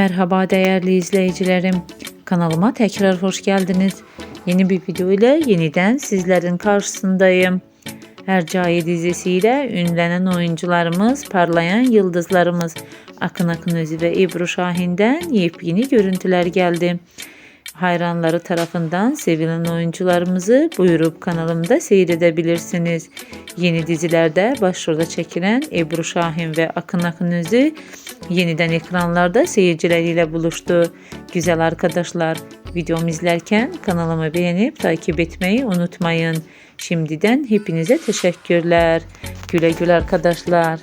Merhaba değerli izleyicilerim. Kanalıma tekrar hoş geldiniz. Yeni bir video ile yeniden sizlerin karşısındayım. Hercai dizisiyle ünlenen oyuncularımız, parlayan yıldızlarımız Akın Akınözü ve Ebru Şahin'den yepyeni görüntüler geldi. Hayranları tarafından sevilen oyuncularımızı buyurup kanalımda seyredebilirsiniz. Yeni dizilerde başrolda çekilen Ebru Şahin ve Akın Akınözü yeniden ekranlarda seyircileriyle buluştu. Güzel arkadaşlar, videomu izlerken kanalımı beğenip takip etmeyi unutmayın. Şimdiden hepinize teşekkürler. Güle güle arkadaşlar.